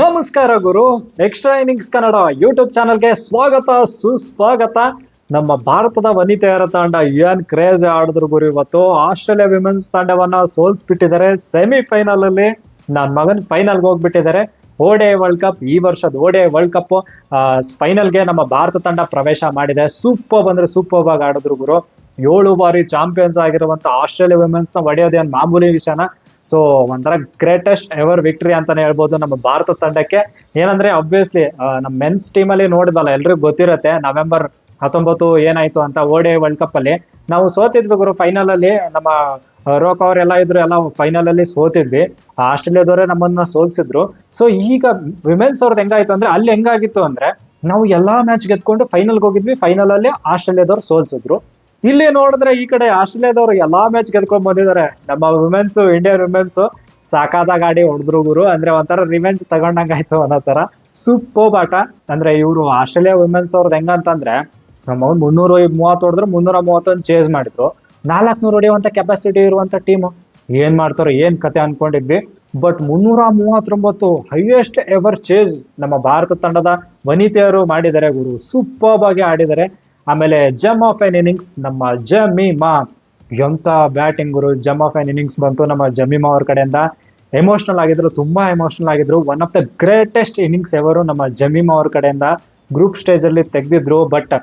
ನಮಸ್ಕಾರ ಗುರು. Extra innings Kannada YouTube ಚಾನಲ್ಗೆ ಸ್ವಾಗತ, ಸುಸ್ವಾಗತ. ನಮ್ಮ ಭಾರತದ ವನಿತೆಯರ ತಂಡ? ಏನ್ ಕ್ರೇಜ್ ಆಡಿದ್ರು ಗುರು ಇವತ್ತು. ಆಸ್ಟ್ರೇಲಿಯಾ ವಿಮೆನ್ಸ್ ತಂಡವನ್ನ ಸೋಲ್ಸ್ಬಿಟ್ಟಿದ್ದಾರೆ. ಸೆಮಿಫೈನಲ್ ಅಲ್ಲಿ ನನ್ನ ಮಗನ್ ಫೈನಲ್ಗೆ ಹೋಗ್ಬಿಟ್ಟಿದ್ದಾರೆ. ಓಡೆ ವರ್ಲ್ಡ್ ಕಪ್ ಈ ವರ್ಷದ ಓಡೆ ವರ್ಲ್ಡ್ ಕಪ್ ಫೈನಲ್ಗೆ ನಮ್ಮ ಭಾರತ ತಂಡ ಪ್ರವೇಶ ಮಾಡಿದೆ. ಸೂಪರ್ ಬಂದ್ರೆ ಸೂಪರ್ ಆಗಿ ಆಡಿದ್ರು ಗುರು. ಏಳು ಬಾರಿ ಚಾಂಪಿಯನ್ಸ್ ಆಗಿರುವಂತ ಆಸ್ಟ್ರೇಲಿಯಾ ವಿಮೆನ್ಸ್ನ ಒಡೆಯೋದೇನ್ ಮಾಮೂಲಿ ವಿಷಯನ? ಸೊ ಒಂಥರ ಗ್ರೇಟೆಸ್ಟ್ ಎವರ್ ವಿಕ್ಟ್ರಿ ಅಂತಾನೆ ಹೇಳ್ಬೋದು ನಮ್ಮ ಭಾರತ ತಂಡಕ್ಕೆ. ಏನಂದ್ರೆ ಅಬ್ವಿಯಸ್ಲಿ ನಮ್ಮ ಮೆನ್ಸ್ ಟೀಮ್ ಅಲ್ಲಿ ನೋಡಿದಲ್ಲ ಎಲ್ರಿಗೂ ಗೊತ್ತಿರುತ್ತೆ, ನವೆಂಬರ್ ಹತ್ತೊಂಬತ್ತು ಏನಾಯ್ತು ಅಂತ ಓಡೆ ವರ್ಲ್ಡ್ ಕಪ್ ಅಲ್ಲಿ. ನಾವು ಸೋತಿದ್ವಿ ಗುರು ಫೈನಲ್ ಅಲ್ಲಿ. ನಮ್ಮ ರೋಕ್ ಅವರೆಲ್ಲ ಇದ್ರು, ಎಲ್ಲ ಫೈನಲ್ ಅಲ್ಲಿ ಸೋತಿದ್ವಿ. ಆಸ್ಟ್ರೇಲಿಯಾದವರೇ ನಮ್ಮನ್ನ ಸೋಲ್ಸಿದ್ರು. ಸೊ ಈಗ ವಿಮೆನ್ಸ್ ಅವ್ರದ್ದು ಹೆಂಗಾಯ್ತು ಅಂದ್ರೆ, ಅಲ್ಲಿ ಹೆಂಗಾಗಿತ್ತು ಅಂದ್ರೆ, ನಾವು ಎಲ್ಲಾ ಮ್ಯಾಚ್ ಗೆದ್ಕೊಂಡು ಫೈನಲ್ಗೆ ಹೋಗಿದ್ವಿ. ಫೈನಲ್ ಅಲ್ಲಿ ಆಸ್ಟ್ರೇಲಿಯಾದವ್ರು ಸೋಲ್ಸಿದ್ರು. ಇಲ್ಲಿ ನೋಡಿದ್ರೆ ಈ ಕಡೆ ಆಸ್ಟ್ರೇಲಿಯಾದವರು ಎಲ್ಲಾ ಮ್ಯಾಚ್ ಗೆದ್ಕೊಂಡ್ ಬಂದಿದ್ದಾರೆ. ನಮ್ಮ ವುಮೆನ್ಸ್ ಇಂಡಿಯನ್ ವುಮೆನ್ಸ್ ಸಾಕಾದ ಗಾಡಿ ಹೊಡೆದ್ರು ಗುರು. ಅಂದ್ರೆ ಒಂಥರ ರಿವೆಂಜ್ ತಗೊಂಡಂಗಾಯ್ತು ಅನ್ನೋ ತರ. ಸೂಪರ್ ಆಟ. ಅಂದ್ರೆ ಇವರು ಆಸ್ಟ್ರೇಲಿಯಾ ವುಮೆನ್ಸ್ ಅವ್ರದ್ದು ಹೆಂಗಂತಂದ್ರೆ ನಮ್ಮ ಮುನ್ನೂರ ಮೂವತ್ತು ಹೊಡೆದ್ರು ಮುನ್ನೂರ ಮೂವತ್ತೊಂದು ಚೇಸ್ ಮಾಡಿದ್ರು. ನಾಲ್ಕುನೂರು ಹೊಡೆಯುವಂತ ಕೆಪಾಸಿಟಿ ಇರುವಂತ ಟೀಮ್ ಏನ್ ಮಾಡ್ತಾರೋ, ಏನ್ ಕತೆ ಅನ್ಕೊಂಡಿದ್ವಿ. ಬಟ್ ಮುನ್ನೂರ ಮೂವತ್ತೊಂಬತ್ತು ಹೈಯೆಸ್ಟ್ ಎವರ್ ಚೇಸ್ ನಮ್ಮ ಭಾರತ ತಂಡದ ವನಿತೆಯರು ಮಾಡಿದ್ದಾರೆ ಗುರು. ಸೂಪರ್ ಆಗಿ ಆಡಿದ್ದಾರೆ. ಆಮೇಲೆ ಜಮ್ ಆಫ್ ಎನ್ ಇನ್ನಿಂಗ್ಸ್, ನಮ್ಮ ಜಮೀಮಾ. ಬ್ಯಾಟಿಂಗ್ ಗುರು ಜಮ್ ಆಫ್ ಎನ್ ಇನ್ನಿಂಗ್ಸ್ ಬಂತು ನಮ್ಮ ಜಮೀಮಾ ಅವ್ರ ಕಡೆಯಿಂದ. ಎಮೋಷನಲ್ ಆಗಿದ್ರು, ತುಂಬಾ ಎಮೋಷನಲ್ ಆಗಿದ್ರು. One of the greatest innings ever ನಮ್ಮ ಜಮೀಮಾ ಅವ್ರ ಕಡೆಯಿಂದ. ಗ್ರೂಪ್ ಸ್ಟೇಜ್ ಅಲ್ಲಿ ತೆಗೆದಿದ್ರು ಬಟ್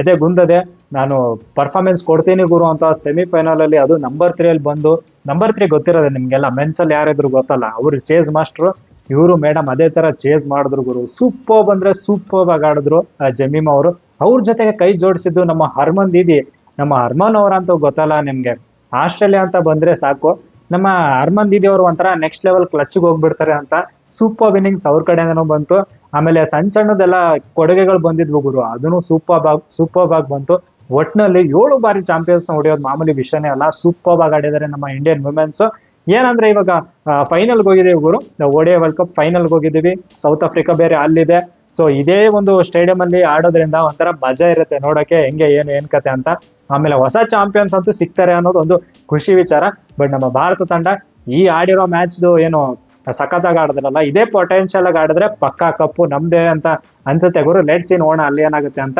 ಎದೆ ಗುಂದದೆ. ನಾನು ಪರ್ಫಾರ್ಮೆನ್ಸ್ ಕೊಡ್ತೀನಿ ಗುರು ಅಂತ ಸೆಮಿಫೈನಲ್ ಅಲ್ಲಿ ಅದು ನಂಬರ್ ತ್ರೀ ಅಲ್ಲಿ ಬಂದು. ನಂಬರ್ ತ್ರೀ ಗೊತ್ತಿರೋದೆ ನಿಮ್ಗೆಲ್ಲ ಮೆನ್ಸ್ ಅಲ್ಲಿ ಯಾರಿದ್ರು ಗೊತ್ತಲ್ಲ? ಅವ್ರು ಚೇಸ್ ಮಾಸ್ಟ್ರು ಇವರು ಮೇಡಮ್ ಅದೇ ತರ ಚೇಸ್ ಮಾಡಿದ್ರು ಗುರು. ಸೂಪರ್ ಬಂದ್ರೆ ಸೂಪರ್ ಆಗಿ ಆಡಿದ್ರು ಜಮೀಮ್ ಅವರು. ಅವ್ರ ಜೊತೆಗೆ ಕೈ ಜೋಡಿಸಿದ್ದು ನಮ್ಮ ಹರ್ಮನ್ ದೀದಿ, ನಮ್ಮ ಹರ್ಮನ್ ಅವರಂತೂ ಗೊತ್ತಲ್ಲ ನಿಮ್ಗೆ. ಆಸ್ಟ್ರೇಲಿಯಾ ಅಂತ ಬಂದ್ರೆ ಸಾಕು. ನಮ್ಮ ಹರ್ಮನ್ ದೀದಿ ಅವರು ಒಂಥರ ನೆಕ್ಸ್ಟ್ ಲೆವೆಲ್ ಕ್ಲಚ್ಗೆ ಹೋಗ್ಬಿಡ್ತಾರೆ ಅಂತ ಸೂಪರ್ ವಿನ್ನಿಂಗ್ಸ್ ಅವ್ರ ಕಡೆಯಿಂದನೂ ಬಂತು. ಆಮೇಲೆ ಸಣ್ಣ ಸಣ್ಣದೆಲ್ಲ ಕೊಡುಗೆಗಳು ಬಂದಿದ್ವು ಗುರು. ಅದನ್ನು ಸೂಪರ್ ಬಾಗ್ ಸೂಪರ್ ಬಾಗ್ ಬಂತು. ಒಟ್ನಲ್ಲಿ ಏಳು ಬಾರಿ ಚಾಂಪಿಯನ್ಸ್ನ ಹೊಡೆಯೋದು ಮಾಮೂಲಿ ವಿಷಯನೇ ಅಲ್ಲ. ಸೂಪರ್ ಬಾಗ್ ಆಡಿದ್ದಾರೆ ನಮ್ಮ ಇಂಡಿಯನ್ ವುಮೆನ್ಸ್ ಏನಂದ್ರೆ ಇವಾಗ ಫೈನಲ್ಗೆ ಹೋಗಿದ್ದೀವಿ ಗುರು. ಓಡಿಯ ವರ್ಲ್ಡ್ ಕಪ್ ಫೈನಲ್ಗೆ ಹೋಗಿದ್ದೀವಿ. ಸೌತ್ ಆಫ್ರಿಕಾ ಬೇರೆ ಅಲ್ಲಿದೆ. ಸೊ ಇದೇ ಒಂದು ಸ್ಟೇಡಿಯಂ ಅಲ್ಲಿ ಆಡೋದ್ರಿಂದ ಒಂಥರ ಮಜಾ ಇರುತ್ತೆ. ನೋಡೋಕೆ ಹೆಂಗೆ, ಏನು, ಏನ್ ಕತೆ ಅಂತ. ಆಮೇಲೆ ಹೊಸ ಚಾಂಪಿಯನ್ಸ್ ಅಂತೂ ಸಿಗ್ತಾರೆ ಅನ್ನೋದು ಒಂದು ಖುಷಿ ವಿಚಾರ. ಬಟ್ ನಮ್ಮ ಭಾರತ ತಂಡ ಈ ಆಡಿರೋ ಮ್ಯಾಚ್ದು ಏನು ಸಖತ್ತಾಗಿ ಆಡಿದ್ರಲ್ಲ, ಇದೇ ಪೊಟೆನ್ಷಿಯಲ್ ಆಗಿ ಆಡಿದ್ರೆ ಪಕ್ಕಾ ಕಪ್ಪು ನಮ್ದೇ ಅಂತ ಅನ್ಸುತ್ತೆ ಗುರು. ಲೆಟ್ ಸೀನ್ ಓಣ ಅಲ್ಲಿ ಏನಾಗುತ್ತೆ ಅಂತ.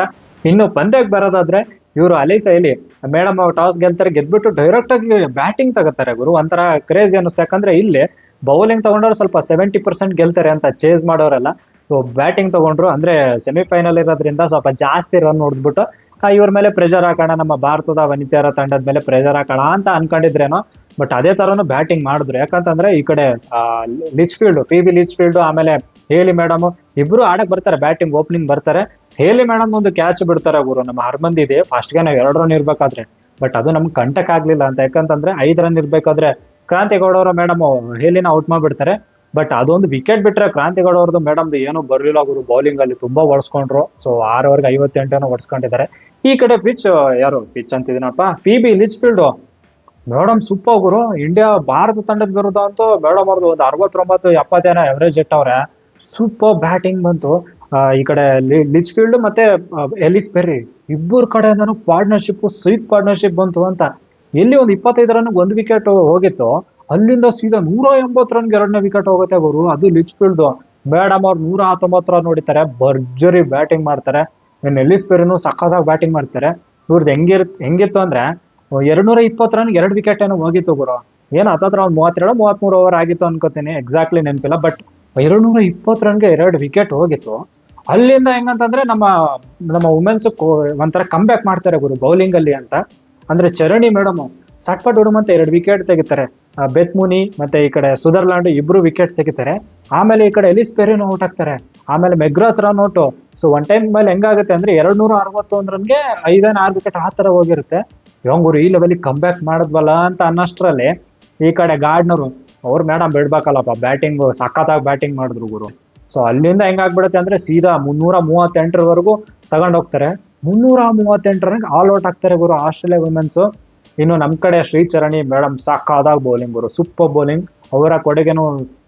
ಇನ್ನು ಪಂದ್ಯಕ್ಕೆ ಬರೋದಾದ್ರೆ ಇವರು ಅಲಿ ಇಲ್ಲಿ ಮೇಡಮ್ ಅವ್ರು ಟಾಸ್ ಗೆಲ್ತಾರೆ, ಗೆದ್ಬಿಟ್ಟು ಡೈರೆಕ್ಟ್ ಆಗಿ ಬ್ಯಾಟಿಂಗ್ ತಗೋತಾರೆ ಗುರು. ಒಂಥರ ಕ್ರೇಜ್ ಅನ್ನಿಸ್ತು ಯಾಕಂದ್ರೆ ಇಲ್ಲಿ ಬೌಲಿಂಗ್ ತಗೊಂಡವ್ರು ಸ್ವಲ್ಪ ಸೆವೆಂಟಿ ಪರ್ಸೆಂಟ್ ಗೆಲ್ತಾರೆ ಅಂತ ಚೇಸ್ ಮಾಡೋರೆಲ್ಲ. ಸೊ ಬ್ಯಾಟಿಂಗ್ ತಗೊಂಡ್ರು, ಅಂದ್ರೆ ಸೆಮಿಫೈನಲ್ ಇರೋದ್ರಿಂದ ಸ್ವಲ್ಪ ಜಾಸ್ತಿ ರನ್ ಹೊಡೆದ್ಬಿಟ್ಟು ಇವ್ರ ಮೇಲೆ ಪ್ರೆಷರ್ ಹಾಕೋಣ, ನಮ್ಮ ಭಾರತದ ವನಿತೆಯರ ತಂಡದ ಮೇಲೆ ಪ್ರೆಷರ್ ಹಾಕೋಣ ಅಂತ ಅನ್ಕೊಂಡಿದ್ರೇನೋ ಬಟ್ ಅದೇ ತರನು ಬ್ಯಾಟಿಂಗ್ ಮಾಡಿದ್ರು. ಯಾಕಂತಂದ್ರೆ ಈ ಕಡೆ Litchfield Phoebe Litchfield ಆಮೇಲೆ ಹೇಲಿ ಮೇಡಮ್ ಇಬ್ರು ಆಡಕ್ ಬರ್ತಾರೆ ಬ್ಯಾಟಿಂಗ್ ಓಪನಿಂಗ್ ಬರ್ತಾರೆ. ಹೇಲಿ ಮೇಡಮ್ ಒಂದು ಕ್ಯಾಚ್ ಬಿಡ್ತಾರೆ ಗುರು, ನಮ್ಮ ಹರ್ಮಂದ್ ಇದೆ ಫಸ್ಟ್ಗೆ ನಾವು ಎರಡು ರನ್ ಇರ್ಬೇಕಾದ್ರೆ. ಬಟ್ ಅದು ನಮ್ಗೆ ಕಂಟಕ್ ಆಗ್ಲಿಲ್ಲ ಅಂತ. ಯಾಕಂತಂದ್ರೆ ಐದು ರನ್ ಇರ್ಬೇಕಾದ್ರೆ, ಕ್ರಾಂತಿಗೌಡ ಅವರ ಮೇಡಮ್ ಹೇಲಿನ ಔಟ್ ಮಾಡ್ಬಿಡ್ತಾರೆ. ಬಟ್ ಅದೊಂದು ವಿಕೆಟ್ ಬಿಟ್ರೆ ಕ್ರಾಂತಿಗೌಡ ಅವ್ರದ್ದು ಮೇಡಮ್ ಏನು ಬರಲಿಲ್ಲ ಗುರು. ಬೌಲಿಂಗ್ ಅಲ್ಲಿ ತುಂಬಾ ಹೊಡ್ಸ್ಕೊಂಡ್ರು ಸೊ ಆರವರೆಗೆ ಐವತ್ತೆಂಟನ್ನು ಹೊಡ್ಸ್ಕೊಂಡಿದ್ದಾರೆ ಈ ಕಡೆ ಪಿಚ್ ಯಾರು ಪಿಚ್ ಅಂತಿದ್ದೀನಪ್ಪ? Phoebe Litchfield madam super ಗುರು. ಇಂಡಿಯಾ ಭಾರತ ತಂಡದ ವಿರುದ್ಧ ಅಂತೂ ಮೇಡಮ್ ಅವ್ರದ್ದು ಒಂದು ಅರವತ್ತೊಂಬತ್ತು, ಎಪ್ಪತ್ತೇನೋ ಎವರೇಜ್ ಇಟ್ಟವ್ರೆ. ಸೂಪರ್ ಬ್ಯಾಟಿಂಗ್ ಬಂತು. ಈ ಕಡೆ ಲಿಚ್ ಫೀಲ್ಡ್ ಮತ್ತೆ ಎಲಿಸ್ ಪೆರ್ರಿ ಇಬ್ಬರ ಕಡೆಯಿಂದನೂ ಪಾರ್ಟ್ನರ್ಶಿಪ್ ಸ್ವೀಟ್ ಪಾರ್ಟ್ನರ್ಶಿಪ್ ಬಂತು ಅಂತ. ಎಲ್ಲಿ ಒಂದು ಇಪ್ಪತ್ತೈದು ರನ್ ಒಂದು ವಿಕೆಟ್ ಹೋಗಿತ್ತು. ಅಲ್ಲಿಂದ ಸೀದಾ ನೂರ ಎಂಬತ್ತು ರನ್ಗೆ ಎರಡನೇ ವಿಕೆಟ್ ಹೋಗುತ್ತೆ ಗುರು. ಅದು ಲಿಚ್ ಫೀಲ್ಡ್. ಮೇಡಮ್ ಅವ್ರು ನೂರ ಹತ್ತೊಂಬತ್ತು ರನ್ ಹೊಡಿತಾರೆ. ಭರ್ಜರಿ ಬ್ಯಾಟಿಂಗ್ ಮಾಡ್ತಾರೆ. ಇನ್ನು ಪೆರಿನು ಸಖತ್ತಾಗಿ ಬ್ಯಾಟಿಂಗ್ ಮಾಡ್ತಾರೆ. ಇವ್ರದ್ದು ಹೆಂಗಿರ್ ಹೆಂಗಿತ್ತು ಅಂದ್ರೆ, ಎರಡ್ನೂರ ಇಪ್ಪತ್ತು ರನ್ ಎರಡು ವಿಕೆಟ್ ಏನೋ ಹೋಗಿತ್ತು ಗುರು. ಏನು ಹತ್ತತ್ರ ಒಂದು ಮೂವತ್ತೆರಡು ಮೂವತ್ಮೂರು ಓವರ್ ಆಗಿತ್ತು ಅನ್ಕೋತೀನಿ. ಎಕ್ಸಾಕ್ಟ್ಲಿ ನೆನಪಿಲ್ಲ ಬಟ್ ಎರಡ್ನೂರ ಇಪ್ಪತ್ತು ರನ್ಗೆ ಎರಡು ವಿಕೆಟ್ ಹೋಗಿತ್ತು. ಅಲ್ಲಿಂದ ಹೆಂಗಂತಂದ್ರೆ ನಮ್ಮ ನಮ್ಮ ವುಮೆನ್ಸ್ ಒಂಥರ ಕಮ್ ಬ್ಯಾಕ್ ಮಾಡ್ತಾರೆ ಗುರು ಬೌಲಿಂಗ್ ಅಲ್ಲಿ ಅಂತ. ಅಂದ್ರೆ ಚರಣಿ ಮೇಡಮ್ ಸಟ್ಪಟ್ ಅಂತ ಎರಡು ವಿಕೆಟ್ ತೆಗಿತಾರೆ. ಬೆತ್ ಮುನಿ ಮತ್ತೆ ಈ ಕಡೆ ಸುದರ್ಲ್ಯಾಂಡ್ ಇಬ್ರು ವಿಕೆಟ್ ತೆಗಿತಾರೆ. ಆಮೇಲೆ ಈ ಕಡೆ ಎಲಿಸ್ ಪೆರಿನ ಔಟ್ ಆಗ್ತಾರೆ. ಆಮೇಲೆ McGrath run out. So one time ಮೇಲೆ ಹೆಂಗಾಗುತ್ತೆ ಅಂದ್ರೆ ಎರಡ್ ನೂರ ಅರವತ್ತೊಂದ್ರಂಗೆ ಐದನ್ ಆರು ವಿಕೆಟ್ ಆ ತರ ಹೋಗಿರುತ್ತೆ. ಗುರು, ಈ ಲೆವೆಲಿಗೆ ಕಮ್ ಬ್ಯಾಕ್ ಮಾಡಿದ್ವಲ್ಲ ಅಂತ ಅನ್ನಷ್ಟರಲ್ಲಿ ಈ ಕಡೆ ಗಾರ್ಡ್ನರು ಅವ್ರು ಮೇಡಮ್ ಬಿಡ್ಬೇಕಲ್ಲಪ್ಪ ಬ್ಯಾಟಿಂಗ್ ಸಖತ್ತಾಗಿ ಬ್ಯಾಟಿಂಗ್ ಮಾಡಿದ್ರು ಗುರು. ಸೊ ಅಲ್ಲಿಂದ ಹೆಂಗಾಗ್ಬಿಡುತ್ತೆ ಅಂದ್ರೆ ಸೀದಾ ಮುನ್ನೂರ ಮೂವತ್ತೆಂಟರವರೆಗೂ ತಗೊಂಡೋಗ್ತಾರೆ. ಮುನ್ನೂರ ಮೂವತ್ತೆಂಟರ ಆಲ್ ಔಟ್ ಆಗ್ತಾರೆ ಗುರು ಆಸ್ಟ್ರೇಲಿಯಾ ವುಮೆನ್ಸ್ ಇನ್ನು ನಮ್ಮ ಕಡೆ ಶ್ರೀಚರಣಿ ಮೇಡಮ್ ಸಾಕಾದಾಗ ಬೌಲಿಂಗ್ ಗುರು. ಸೂಪರ್ ಬೌಲಿಂಗ್ ಅವರ ಕೊಡುಗೆನು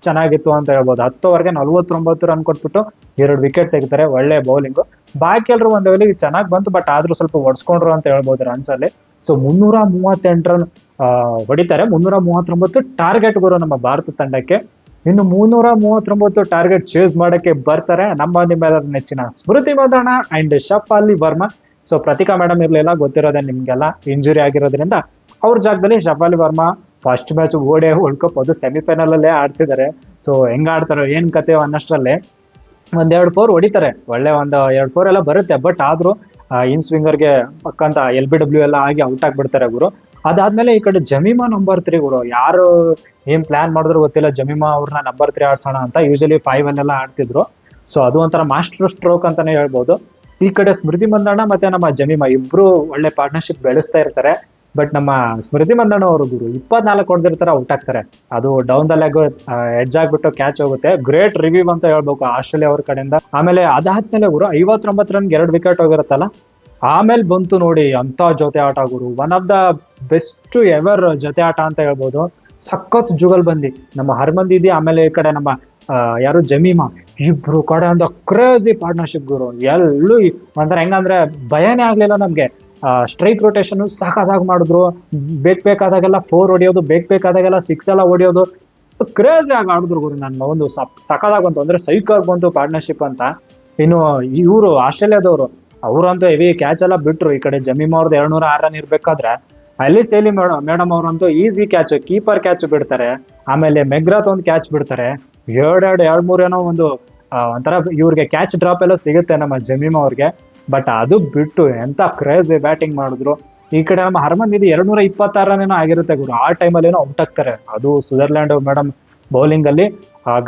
ಚೆನ್ನಾಗಿತ್ತು ಅಂತ ಹೇಳ್ಬೋದು. ಹತ್ತುವರೆಗೆ ನಲ್ವತ್ತೊಂಬತ್ತು ರನ್ ಕೊಟ್ಬಿಟ್ಟು ಎರಡು ವಿಕೆಟ್ ತೆಗಿತಾರೆ. ಒಳ್ಳೆ ಬೌಲಿಂಗ್ ಬಾಕಿ ಎಲ್ಲರೂ ಒಂದ್ ಚೆನ್ನಾಗಿ ಬಂತು ಬಟ್ ಆದ್ರೂ ಸ್ವಲ್ಪ ಹೊಡ್ಸ್ಕೊಂಡ್ರು ಅಂತ ಹೇಳ್ಬೋದು ರನ್ಸ್ ಅಲ್ಲಿ. ಸೊ ಮುನ್ನೂರ ಮೂವತ್ತೆಂಟು ರನ್ ಹೊಡಿತಾರೆ. ಮುನ್ನೂರ ಮೂವತ್ತೊಂಬತ್ತು ಟಾರ್ಗೆಟ್ ಗುರು ನಮ್ಮ ಭಾರತ ತಂಡಕ್ಕೆ. ಇನ್ನು ಮುನ್ನೂರ ಮೂವತ್ತೊಂಬತ್ತು ಟಾರ್ಗೆಟ್ ಚೇಸ್ ಮಾಡಕ್ಕೆ ಬರ್ತಾರೆ. ನಮ್ಮ ನಿಮ್ಮೆಲ್ಲರ ನೆಚ್ಚಿನ ಸ್ಮೃತಿ ಮಂದಣ್ಣ ಅಂಡ್ ಅಲ್ಲಿ ವರ್ಮಾ. ಸೊ ಪ್ರತಿಕಾ ಮೇಡಮ್ ಇರ್ಲಿಲ್ಲ ಗೊತ್ತಿರೋದೇ ನಿಮ್ಗೆಲ್ಲ. ಇಂಜುರಿ ಆಗಿರೋದ್ರಿಂದ ಅವ್ರ ಜಾಗದಲ್ಲಿ Shafali Verma first match ODI world cup ಅದು ಸೆಮಿಫೈನಲ್ ಅಲ್ಲೇ ಆಡ್ತಿದ್ದಾರೆ. ಸೊ ಹೆಂಗ್ ಆಡ್ತಾರೋ, ಏನ್ ಕತೆ ಅನ್ನೋಷ್ಟರಲ್ಲಿ ಒಂದೆರಡು ಫೋರ್ ಹೊಡಿತಾರೆ. ಒಳ್ಳೆ ಒಂದು ಎರಡು ಫೋರ್ ಎಲ್ಲ ಬರುತ್ತೆ. ಬಟ್ ಆದ್ರೂ ಇನ್ ಸ್ವಿಂಗರ್ಗೆ ಪಕ್ಕಂತ ಎಲ್ ಬಿ ಡಬ್ಲ್ಯೂ ಎಲ್ಲ ಆಗಿ ಔಟ್ ಆಗ್ಬಿಡ್ತಾರೆ ಗುರು. ಅದಾದ್ಮೇಲೆ ಈ ಕಡೆ ಜಮೀಮಾ ನಂಬರ್ ತ್ರೀ ಗುರು. ಯಾರು ಏನ್ ಪ್ಲಾನ್ ಮಾಡಿದ್ರು ಗೊತ್ತಿಲ್ಲ. ಜಮೀಮಾ ಅವ್ರನ್ನ ನಂಬರ್ ತ್ರೀ ಆಡ್ಸೋಣ ಅಂತ. ಯೂಶಲಿ ಫೈವ್ ಅಲ್ಲೆಲ್ಲ ಆಡ್ತಿದ್ರು. ಸೊ ಅದು ಒಂಥರ ಮಾಸ್ಟರ್ ಸ್ಟ್ರೋಕ್ ಅಂತಾನೆ ಹೇಳ್ಬೋದು. ಈ ಕಡೆ ಸ್ಮೃತಿ ಮಂದಣ್ಣ ಮತ್ತೆ ನಮ್ಮ ಜಮೀಮಾ ಇಬ್ರು ಒಳ್ಳೆ ಪಾರ್ಟ್ನರ್ಶಿಪ್ ಬೆಳೆಸ್ತಾ ಇರ್ತಾರೆ. ಬಟ್ ನಮ್ಮ ಸ್ಮೃತಿ ಮಂದಣ್ಣ ಅವರು ಗುರು ಇಪ್ಪತ್ನಾಲ್ಕು ಹೊಡೆದಿರ್ತಾರೆ ಔಟ್ ಆಗ್ತಾರೆ. ಅದು ಡೌನ್ ದ ಲೆಗ್ ಎಡ್ಜ್ ಆಗ್ಬಿಟ್ಟು ಕ್ಯಾಚ್ ಹೋಗುತ್ತೆ. ಗ್ರೇಟ್ ರಿವ್ಯೂ ಅಂತ ಹೇಳ್ಬೇಕು ಆಸ್ಟ್ರೇಲಿಯಾ ಅವ್ರ ಕಡೆಯಿಂದ. ಆಮೇಲೆ ಅದಾದ್ಮೇಲೆ ಗುರು ಐವತ್ತೊಂಬತ್ತು ರನ್ಗೆ ಎರಡು ವಿಕೆಟ್ ಹೋಗಿರುತ್ತಲ್ಲ? ಆಮೇಲೆ ಬಂತು ನೋಡಿ ಅಂತ ಜೊತೆ ಆಟ ಗುರು. One of the best ever ಜೊತೆ ಆಟ ಅಂತ ಹೇಳ್ಬೋದು. ಸಖತ್ ಜುಗಲ್ ಬಂದಿ. ನಮ್ಮ ಹರ್ಮಂದ್ ಇದಿ ಆಮೇಲೆ ಈ ಕಡೆ ನಮ್ಮ ಯಾರು ಜಮೀಮಾ? ಇಬ್ರು ಕಡೆ ಒಂದು ಕ್ರೇಜಿ ಪಾರ್ಟ್ನರ್ಶಿಪ್ ಗುರು. ಎಲ್ಲೂ ಒಂಥರ ಹೆಂಗಂದ್ರೆ ಭಯನೇ ಆಗ್ಲಿಲ್ಲ ನಮ್ಗೆ. ಸ್ಟ್ರೈಕ್ ರೊಟೇಷನ್ ಸಾಕಾದಾಗ ಮಾಡಿದ್ರು. ಬೇಕ್ ಬೇಕಾದಾಗೆಲ್ಲ ಫೋರ್ ಹೊಡಿಯೋದು, ಬೇಕ್ ಬೇಕಾದಾಗೆಲ್ಲ ಸಿಕ್ಸ್ ಎಲ್ಲ ಹೊಡಿಯೋದು. ಕ್ರೇಜಿ ಆಗಿ ಆಡಿದ್ರು ಗುರು ನನ್ನ ಒಂದು ಸಕಾದಾಗ ಬಂತು. ಅಂದ್ರೆ ಸೈಕ್ ಆಗಿ ಬಂತು ಪಾರ್ಟ್ನರ್ಶಿಪ್ ಅಂತ. ಇನ್ನು ಇವರು ಆಸ್ಟ್ರೇಲಿಯಾದವರು, ಅವರಂತೂ ಹೆವಿ ಕ್ಯಾಚ್ ಎಲ್ಲ ಬಿಟ್ರು. ಈ ಕಡೆ ಜಮೀಮ್ ಅವ್ರದ್ದು ಎರಡ್ನೂರ ಆರ್ ರನ್ ಇರ್ಬೇಕಾದ್ರೆ, ಅಲ್ಲಿ ಸೇಲಿ ಮೇಡಮ್ ಅವ್ರಂತೂ ಈಸಿ ಕ್ಯಾಚ್ ಕೀಪರ್ ಕ್ಯಾಚ್ ಬಿಡ್ತಾರೆ. ಆಮೇಲೆ ಮೆಗ್ರಾತ್ ಒಂದು ಕ್ಯಾಚ್ ಬಿಡ್ತಾರೆ. ಎರಡೆರಡು ಎರಡ್ ಮೂರೇನೋ ಒಂದು ಒಂಥರ ಇವ್ರಿಗೆ ಕ್ಯಾಚ್ ಡ್ರಾಪ್ ಎಲ್ಲ ಸಿಗುತ್ತೆ ನಮ್ಮ ಜಮೀಮ್ ಅವ್ರಿಗೆ. ಬಟ್ ಅದು ಬಿಟ್ಟು ಎಂತ ಕ್ರೇಜ್ ಬ್ಯಾಟಿಂಗ್ ಮಾಡಿದ್ರು. ಈ ಕಡೆ ನಮ್ಮ ಹರ್ಮನ್ ಇದು ಎರಡ್ ನೂರ ಇಪ್ಪತ್ತಾರನೇನೋ ಆಗಿರುತ್ತೆ ಗುರು. ಆ ಟೈಮಲ್ಲಿ ಏನೋ ಔಟ್ ಆಗ್ತಾರೆ. ಅದು ಸ್ವಿಟ್ಜರ್ಲ್ಯಾಂಡ್ ಮೇಡಮ್ ಬೌಲಿಂಗ್ ಅಲ್ಲಿ.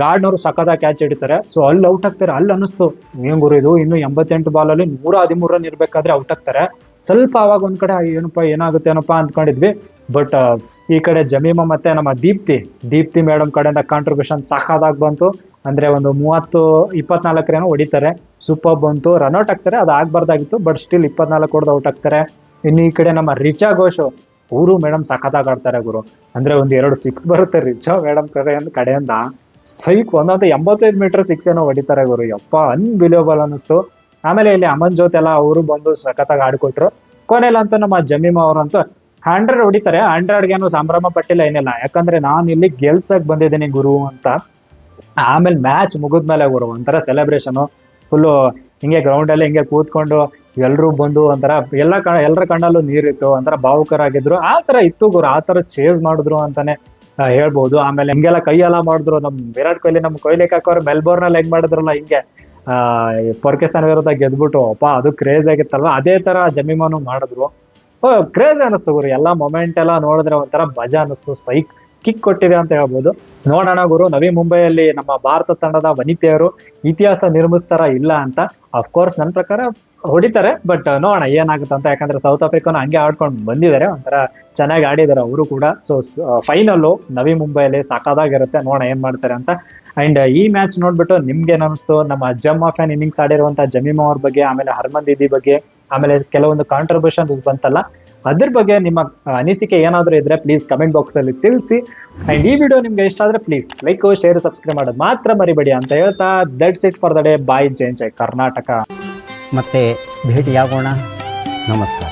ಗಾರ್ಡ್ನವರು ಸಖತ್ ಕ್ಯಾಚ್ ಹಿಡಿತಾರೆ. ಸೊ ಅಲ್ಲಿ ಔಟ್ ಆಗ್ತಾರೆ. ಅಲ್ಲಿ ಅನಿಸ್ತು ಏನ್ ಗುರು ಇದು? ಇನ್ನು ಎಂಬತ್ತೆಂಟು ಬಾಲ್ ಅಲ್ಲಿ ನೂರ ಹದಿಮೂರು ರನ್ ಇರ್ಬೇಕಾದ್ರೆ ಔಟ್ ಆಗ್ತಾರೆ. ಸ್ವಲ್ಪ ಅವಾಗ ಒಂದ್ ಕಡೆ ಏನಪ್ಪ, ಏನಾಗುತ್ತೆ ಏನಪ್ಪಾ? ಅಂದ್ಕೊಂಡಿದ್ವಿ. ಬಟ್ ಈ ಕಡೆ ಜಮೀಮಾ ಮತ್ತೆ ನಮ್ಮ ದೀಪ್ತಿ ದೀಪ್ತಿ ಮೇಡಮ್ ಕಡೆಯಿಂದ ಕಾಂಟ್ರಿಬ್ಯೂಷನ್ ಸಾಕಾದಾಗ ಬಂತು. ಅಂದ್ರೆ ಒಂದು ಮೂವತ್ತು, ಇಪ್ಪತ್ನಾಲ್ಕರೇನೋ ಹೊಡಿತಾರೆ. ಸೂಪರ್ ಬಂತು. ರನ್ಔಟ್ ಆಗ್ತಾರೆ ಅದು ಆಗ್ಬಾರ್ದಾಗಿತ್ತು ಬಟ್ ಸ್ಟಿಲ್ ಇಪ್ಪತ್ನಾಲ್ಕು ಹೊಡೆದು ಔಟ್ ಆಗ್ತಾರೆ ಇನ್ನು ಈ ಕಡೆ ನಮ್ಮ ರಿಚಾ ಘೋಷ್, ಊರು ಮೇಡಮ್ ಸಖತ್ತಾಗಿ ಆಡ್ತಾರೆ ಗುರು. ಅಂದ್ರೆ ಒಂದು ಎರಡು ಸಿಕ್ಸ್ ಬರುತ್ತೆ ರಿಚಾ ಮೇಡಮ್ ಕಡೆಯಿಂದ ಕಡೆಯಿಂದ. ಸೈಕ್ ಒಂದಂತ ಎಂಬತ್ತೈದು ಮೀಟರ್ ಸಿಕ್ಸ್ ಏನೋ ಹೊಡಿತಾರೆ ಗುರು. ಯಪ್ಪ ಅನ್ಬಿಲಿಯಬಲ್ ಅನ್ನಿಸ್ತು. ಆಮೇಲೆ ಇಲ್ಲಿ ಅಮನ್ ಜೋತ್ ಎಲ್ಲ ಅವರು ಬಂದು ಸಖತ್ತಾಗಿ ಆಡ್ಕೊಟ್ರು. ಕೊನೆಯಲ್ಲಂತೂ ನಮ್ಮ ಜಮೀಮ ಅವರಂತೂ ಹಂಡ್ರೆಡ್ ಹೊಡಿತಾರೆ. ಹಂಡ್ರೆಡ್ಗೆ ಏನು ಸಂಭ್ರಮ ಪಟ್ಟಿಲ್ಲ ಏನಿಲ್ಲ. ಯಾಕಂದ್ರೆ ನಾನು ಇಲ್ಲಿ ಗೆಲ್ಸಕ್ ಬಂದಿದ್ದೀನಿ ಗುರು ಅಂತ. ಆಮೇಲೆ ಮ್ಯಾಚ್ ಮುಗಿದ್ಮೇಲೆ ಗುರು, ಒಂಥರ ಸೆಲೆಬ್ರೇಷನ್ ಫುಲ್ಲು ಹಿಂಗೆ ಗ್ರೌಂಡ್ ಅಲ್ಲಿ ಹಿಂಗೆ ಕೂತ್ಕೊಂಡು ಎಲ್ಲರೂ ಬಂದು ಒಂಥರ ಎಲ್ಲ ಕ ಎಲ್ಲರ ಕಣ್ಣಲ್ಲೂ ನೀರಿತ್ತು, ಒಂಥರ ಭಾವುಕರಾಗಿದ್ರು. ಆ ತರ ಇತ್ತು ಗುರು, ಆ ತರ ಚೇಸ್ ಮಾಡಿದ್ರು ಅಂತಾನೆ ಹೇಳ್ಬೋದು. ಆಮೇಲೆ ಹಿಂಗೆಲ್ಲ ಕೈಯೆಲ್ಲ ಮಾಡಿದ್ರು. ನಮ್ ವಿರಾಟ್ ಕೊಹ್ಲಿ, ನಮ್ ಕೊಹ್ಲಿ ಕಾಕೋರು ಮೆಲ್ಬೋರ್ನ್ ಅಲ್ಲಿ ಹೆಂಗ್ ಮಾಡಿದ್ರಲ್ಲ ಹಿಂಗೆ. ಆ ಪಾಕಿಸ್ತಾನ ವಿರುದ್ಧ ಗೆದ್ಬಿಟ್ಟು, ಅಪ್ಪ ಅದು ಕ್ರೇಜ್ ಆಗಿತ್ತಲ್ವ? ಅದೇ ತರ ಜಮೀಮಾನು ಮಾಡಿದ್ರು. ಕ್ರೇಜ್ ಅನಿಸ್ತು ಗುರು. ಎಲ್ಲ ಮೊಮೆಂಟ್ ಎಲ್ಲ ನೋಡಿದ್ರೆ ಒಂಥರ ಮಜಾ ಅನಿಸ್ತು. ಸೈಕ್ ಕಿಕ್ ಕೊಟ್ಟಿದೆ ಅಂತ ಹೇಳ್ಬೋದು. ನೋಡೋಣ ಗುರು, ನವಿ ಮುಂಬೈಯಲ್ಲಿ ನಮ್ಮ ಭಾರತ ತಂಡದ ವನಿತೆಯರು ಇತಿಹಾಸ ನಿರ್ಮಿಸ್ತಾರ ಇಲ್ಲ ಅಂತ. ಅಫ್ಕೋರ್ಸ್ ನನ್ನ ಪ್ರಕಾರ ಹೊಡಿತಾರೆ ಬಟ್ ನೋಡೋಣ ಏನಾಗುತ್ತೆ ಅಂತ. ಯಾಕಂದ್ರೆ ಸೌತ್ ಆಫ್ರಿಕಾನು ಹಂಗೆ ಆಡ್ಕೊಂಡು ಬಂದಿದ್ದಾರೆ. ಒಂಥರ ಚೆನ್ನಾಗಿ ಆಡಿದ್ದಾರೆ ಅವರು ಕೂಡ. ಸೊ ಫೈನಲ್ಲು ನವಿ ಮುಂಬೈಯಲ್ಲಿ ಸಾಕಾದಾಗಿರುತ್ತೆ. ನೋಡೋಣ ಏನ್ ಮಾಡ್ತಾರೆ ಅಂತ. ಅಂಡ್ ಈ ಮ್ಯಾಚ್ ನೋಡ್ಬಿಟ್ಟು ನಿಮ್ಗೆ ಅನಿಸ್ತು? ನಮ್ಮ ಜಮ್ ಆಫ್ ಇನ್ನಿಂಗ್ಸ್ ಆಡಿರುವಂತ ಜಮೀಮಾ ಅವ್ರ ಬಗ್ಗೆ, ಆಮೇಲೆ ಹರ್ಮನ್ ದಿದಿ ಬಗ್ಗೆ. ಆಮೇಲೆ ಕೆಲವೊಂದು ಕಾಂಟ್ರಿಬ್ಯೂಷನ್ ಬಂತಲ್ಲ, ಅದ್ರ ಬಗ್ಗೆ ನಿಮ್ಮ ಅನಿಸಿಕೆ ಏನಾದರೂ ಇದ್ರೆ ಪ್ಲೀಸ್ ಕಮೆಂಟ್ ಬಾಕ್ಸ್ ಅಲ್ಲಿ ತಿಳಿಸಿ. ಅಂಡ್ ಈ ವಿಡಿಯೋ ನಿಮ್ಗೆ ಇಷ್ಟ ಆದ್ರೆ ಪ್ಲೀಸ್ ಲೈಕ್ ಶೇರ್ ಸಬ್ಸ್ಕ್ರೈಬ್ ಮಾಡೋದು ಮಾತ್ರ ಮರಿಬೇಡಿ ಅಂತ ಹೇಳ್ತಾ that's it for the day bye ಜೈ ಜೈ, ಕರ್ನಾಟಕ. ಮತ್ತೆ ಭೇಟಿಯಾಗೋಣ. ನಮಸ್ಕಾರ.